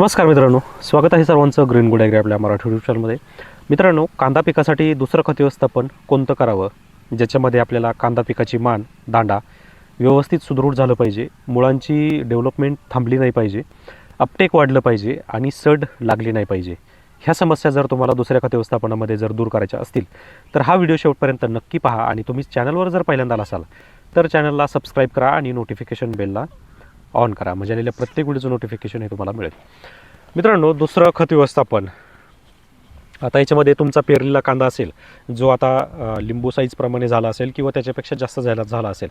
नमस्कार मित्रांनो स्वागत आहे सर्वांचं ग्रीन गुड ॲग्री आपल्या मराठी यूट्यूब चॅनलमध्ये मित्रांनो कांदा पिकासाठी दुसरं खत व्यवस्थापन कोणतं करावं? ज्याच्यामध्ये आपल्याला कांदा पिकाची मान दांडा व्यवस्थित सुदृढ झालं पाहिजे मुळांची डेव्हलपमेंट थांबली नाही पाहिजे अपटेक वाढलं पाहिजे आणि सड लागली नाही पाहिजे. ह्या समस्या जर तुम्हाला दुसऱ्या खत व्यवस्थापनामध्ये जर दूर करायच्या असतील तर हा व्हिडिओ शेवटपर्यंत नक्की पहा आणि तुम्ही चॅनलवर जर पहिल्यांदा असाल तर चॅनलला सबस्क्राईब करा आणि नोटिफिकेशन बेलला ऑन करा. म्हणजे आलेल्या प्रत्येक व्हिडिओचं नोटिफिकेशन हे तुम्हाला मिळेल. मित्रांनो दुसरं खत व्यवस्थापन. आता याच्यामध्ये तुमचा पेरलेला कांदा असेल जो आता लिंबू साईजप्रमाणे झाला असेल किंवा त्याच्यापेक्षा जास्त झाला झाला असेल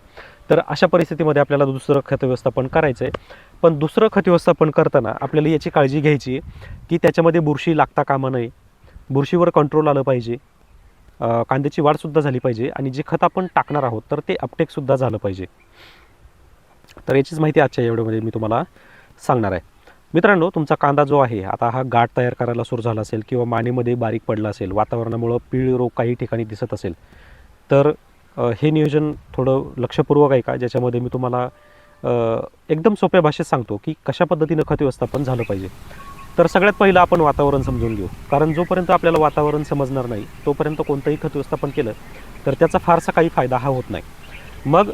तर अशा परिस्थितीमध्ये आपल्याला दुसरं खत व्यवस्थापन करायचं आहे पण दुसरं खत व्यवस्थापन करताना आपल्याला याची काळजी घ्यायची की त्याच्यामध्ये बुरशी लागता कामा नये. बुरशीवर कंट्रोल आलं पाहिजे. कांद्याची वाढसुद्धा झाली पाहिजे आणि जे खत आपण टाकणार आहोत तर ते अपटेकसुद्धा झालं पाहिजे. तर याचीच माहिती आजच्या एवढ्यामध्ये मी तुम्हाला सांगणार आहे. मित्रांनो तुमचा कांदा जो आहे आता हा गाठ तयार करायला सुरू झाला असेल किंवा मानेमध्ये बारीक पडला असेल वातावरणामुळं पीळ रोग काही ठिकाणी दिसत असेल तर हे नियोजन थोडं लक्षपूर्वक आहे का? ज्याच्यामध्ये मी तुम्हाला एकदम सोप्या भाषेत सांगतो की कशा पद्धतीनं खत व्यवस्थापन झालं पाहिजे. तर सगळ्यात पहिलं आपण वातावरण समजून घेऊ. कारण जोपर्यंत आपल्याला वातावरण समजणार नाही तोपर्यंत कोणतंही खत व्यवस्थापन केलं तर त्याचा फारसा काही फायदा हा होत नाही. मग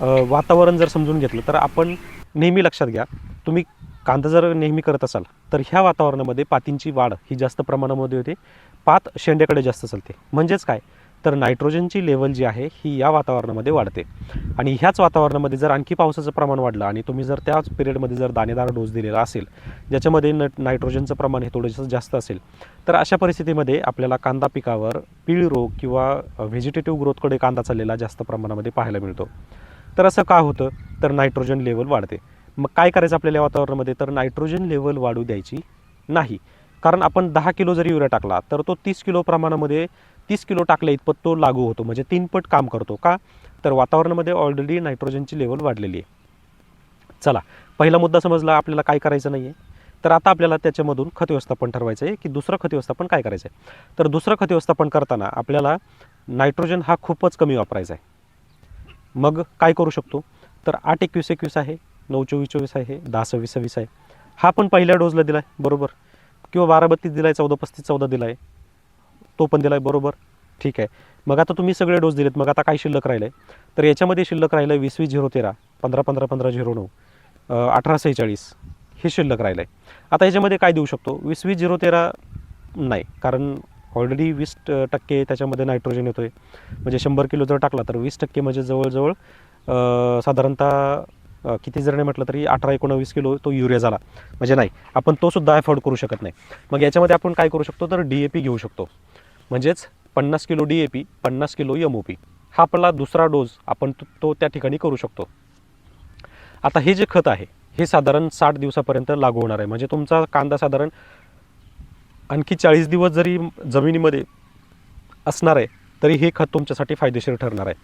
वातावरण जर समजून घेतलं तर आपण नेहमी लक्षात घ्या तुम्ही कांदा जर नेहमी करत असाल तर ह्या वातावरणामध्ये पातींची वाढ ही जास्त प्रमाणामध्ये होते. पात शेंड्याकडे जास्त चालते. म्हणजेच काय? तर नायट्रोजनची लेवल जी आहे ही या वातावरणामध्ये वाढते. आणि ह्याच वातावरणामध्ये जर आणखी पावसाचं प्रमाण वाढलं आणि तुम्ही जर त्याच पिरियडमध्ये जर दाणेदार डोस दिलेला असेल ज्याच्यामध्ये न नायट्रोजनचं प्रमाण हे थोडंसं जास्त असेल तर अशा परिस्थितीमध्ये आपल्याला कांदा पिकावर पीळ रोग किंवा व्हेजिटेटिव्ह ग्रोथकडे कांदा चाललेला जास्त प्रमाणामध्ये पाहायला मिळतो. तर असं का होतं? तर नायट्रोजन लेवल वाढते. मग काय करायचं आपल्याला या वातावरणामध्ये? तर नायट्रोजन लेवल वाढू द्यायची नाही. कारण आपण दहा किलो जरी युरिया टाकला तर तो तीस किलो प्रमाणामध्ये तीस किलो टाकल्या इतपत तो लागू होतो. म्हणजे तीनपट काम करतो का? तर वातावरणामध्ये ऑलरेडी नायट्रोजनची लेवल वाढलेली आहे. चला पहिला मुद्दा समजला आपल्याला काय करायचं नाही आहे तर आता आपल्याला त्याच्यामधून खत व्यवस्थापन ठरवायचं आहे की दुसरं खत व्यवस्थापन काय करायचं आहे तर दुसरं खत व्यवस्थापन करताना आपल्याला नायट्रोजन हा खूपच कमी वापरायचा आहे. मग काय करू शकतो? तर आठ एकवीस एकवीस आहे नऊ चोवीस चोवीस आहे दहा सव्वीस सव्वीस आहे. हा पण पहिल्या डोजला दिला आहे बरोबर? किंवा बारा बत्तीस दिला आहे चौदा पस्तीस चौदा दिला आहे तो पण दिला आहे बरोबर? ठीक आहे. मग आता तुम्ही सगळे डोस दिलेत मग आता काय शिल्लक राहिलं आहे तर याच्यामध्ये शिल्लक राहिलं आहे वीस वीस झिरो तेरा पंधरा पंधरा पंधरा झिरो नऊ अठरा सेहेचाळीस. हे शिल्लक राहिलं आहे आता याच्यामध्ये काय देऊ शकतो? वीस वीस झिरो तेरा नाही कारण ऑलरेडी वीस टक्के त्याच्यामध्ये नायट्रोजन येतो आहे म्हणजे शंभर किलो जर टाकला तर वीस टक्के म्हणजे जवळजवळ साधारणतः किती जर नाही म्हटलं तरी अठरा एकोणावीस किलो तो युरिया झाला. म्हणजे नाही आपण तो सुद्धा अफोर्ड करू शकत नाही. मग याच्यामध्ये आपण काय करू शकतो तर डी ए पी घेऊ शकतो. म्हणजेच पन्नास किलो डी ए पी पन्नास किलो एम ओ पी हा आपला दुसरा डोस आपण तो- तो त्या ठिकाणी करू शकतो. आता हे जे खत आहे हे साधारण साठ दिवसापर्यंत लागू होणार आहे. म्हणजे तुमचा कांदा साधारण आणखी चाळीस दिवस जरी जमिनीमध्ये असणार आहे तरी हे खत तुमच्यासाठी फायदेशीर ठरणार आहे.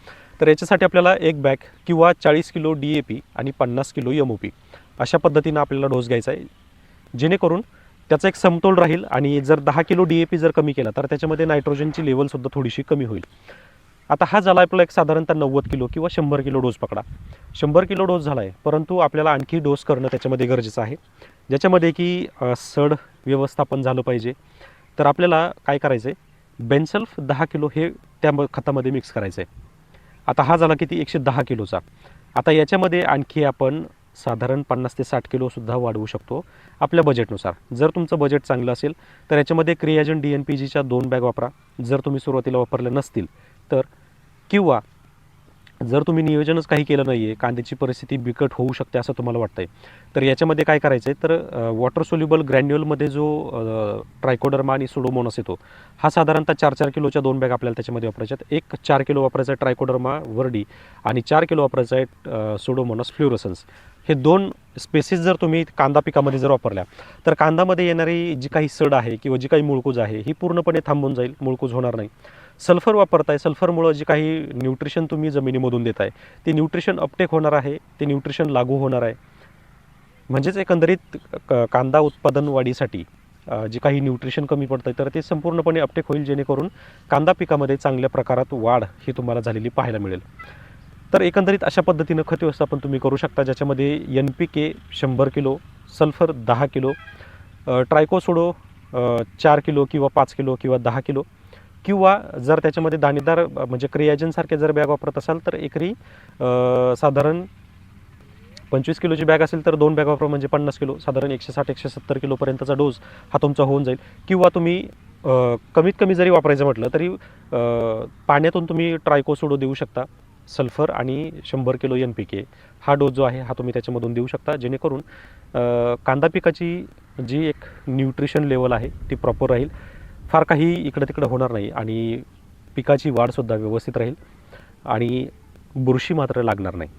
तर याच्यासाठी आपल्याला एक बॅग किंवा चाळीस किलो डी ए पी आणि पन्नास किलो एम ओ पी अशा पद्धतीनं आपल्याला डोस घ्यायचा आहे. जेणेकरून त्याचा एक समतोल राहील आणि जर दहा किलो डी ए पी जर कमी केला तर त्याच्यामध्ये नायट्रोजनची लेवलसुद्धा थोडीशी कमी होईल. आता हा झाला आपला एक साधारणतः नव्वद किलो किंवा शंभर किलो डोस पकडा. शंभर किलो डोस झाला आहे परंतु आपल्याला आणखी डोस करणं त्याच्यामध्ये गरजेचं आहे. ज्याच्यामध्ये की सड व्यवस्थापन झालं पाहिजे. तर आपल्याला काय करायचं आहे बेन्सल्फ दहा किलो हे त्या म- खतामध्ये मिक्स करायचं आहे आता हा झाला किती? एकशे दहा किलोचा. आता याच्यामध्ये आणखी आपण साधारण पन्नास ते साठ किलोसुद्धा वाढवू शकतो आपल्या बजेटनुसार जर तुमचं बजेट चांगलं असेल तर याच्यामध्ये क्रियाजन डी एन पी जीच्या दोन बॅग वापरा. जर तुम्ही सुरुवातीला वापरल्या नसतील तर किंवा जर तुम्ही नियोजनच काही केलं नाही आहे कांद्याची परिस्थिती बिकट होऊ शकते असं तुम्हाला वाटतं आहे तर याच्यामध्ये काय करायचं आहे तर वॉटर सोल्युबल ग्रॅन्युअलमध्ये जो ट्रायकोडर्मा आणि सुडोमोनस येतो हा साधारणतः चार चार किलोच्या दोन बॅग आपल्याला त्याच्यामध्ये वापरायच्यात. एक चार किलो वापरायचा आहे ट्रायकोडर्मा वर्डी आणि चार किलो वापरायचा आहे सुडोमोनस फ्ल्युरसन्स हे दोन स्पेसिस जर तुम्ही कांदा पिकामध्ये जर वापरल्या तर कांदामध्ये येणारी जी काही सड आहे किंवा जी काही मुळकूज आहे ही पूर्णपणे थांबून जाईल मुळकूज होणार नाही. सल्फर वापरताय सल्फरमुळं जे काही न्यूट्रिशन तुम्ही जमिनीमधून देत आहे ते न्यूट्रिशन अपटेक होणार आहे ते न्यूट्रिशन लागू होणार आहे. म्हणजेच एकंदरीत क- कांदा उत्पादन वाढीसाठी जे काही न्यूट्रिशन कमी पडतं तर ते संपूर्णपणे अपटेक होईल जेणेकरून कांदा पिकामध्ये चांगल्या प्रकारात वाढ ही तुम्हाला झालेली पाहायला मिळेल. तर एकंदरीत अशा पद्धतीनं खत व्यवस्थापन तुम्ही करू शकता ज्याच्यामध्ये एन पी के शंभर किलो सल्फर दहा किलो ट्रायकोसोडो चार किलो किंवा पाच किलो किंवा दहा किलो किंवा जर त्याच्यामध्ये दाणेदार म्हणजे क्रियाजनसारखे जर बॅग वापरत असाल तर एकरी साधारण पंचवीस किलोची बॅग असेल तर दोन बॅग वापरा म्हणजे पन्नास किलो. साधारण एकशे साठ एकशे सत्तर किलोपर्यंतचा डोस हा तुमचा होऊन जाईल. किंवा तुम्ही कमीत कमी जरी वापरायचं म्हटलं तरी पाण्यातून तुम्ही ट्रायकोसोडो देऊ शकता. सल्फर आणि शंभर किलो एन पी के हा डोस जो आहे हा तुम्ही त्याच्यामधून देऊ शकता. जेणेकरून कांदा पिकाची जी एक न्यूट्रिशन लेवल आहे ती प्रॉपर राहील. फार काही इकडं तिकडं होणार नाही आणि पिकाची वाढसुद्धा व्यवस्थित राहील आणि बुरशी मात्र लागणार नाही.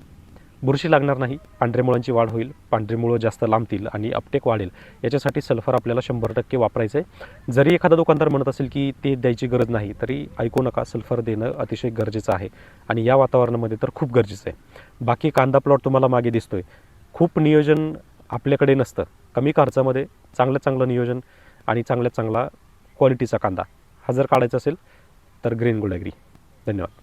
बुरशी लागणार नाही पांढरे मुळांची वाढ होईल पांढरी मुळं जास्त लांबतील आणि अपटेक वाढेल. याच्यासाठी सल्फर आपल्याला शंभर टक्के वापरायचं आहे जरी एखादा दुकानदार म्हणत असेल की ते द्यायची गरज नाही तरी ऐकू नका सल्फर देणं अतिशय गरजेचं आहे आणि या वातावरणामध्ये तर खूप गरजेचं आहे. बाकी कांदा प्लॉट तुम्हाला मागे दिसतोय. खूप नियोजन आपल्याकडे नसतं. कमी खर्चामध्ये चांगलं चांगलं नियोजन आणि चांगल्यात चांगला क्वालिटीचा कांदा. हा जर काढायचा असेल तर ग्रीन गुलागरी धन्यवाद.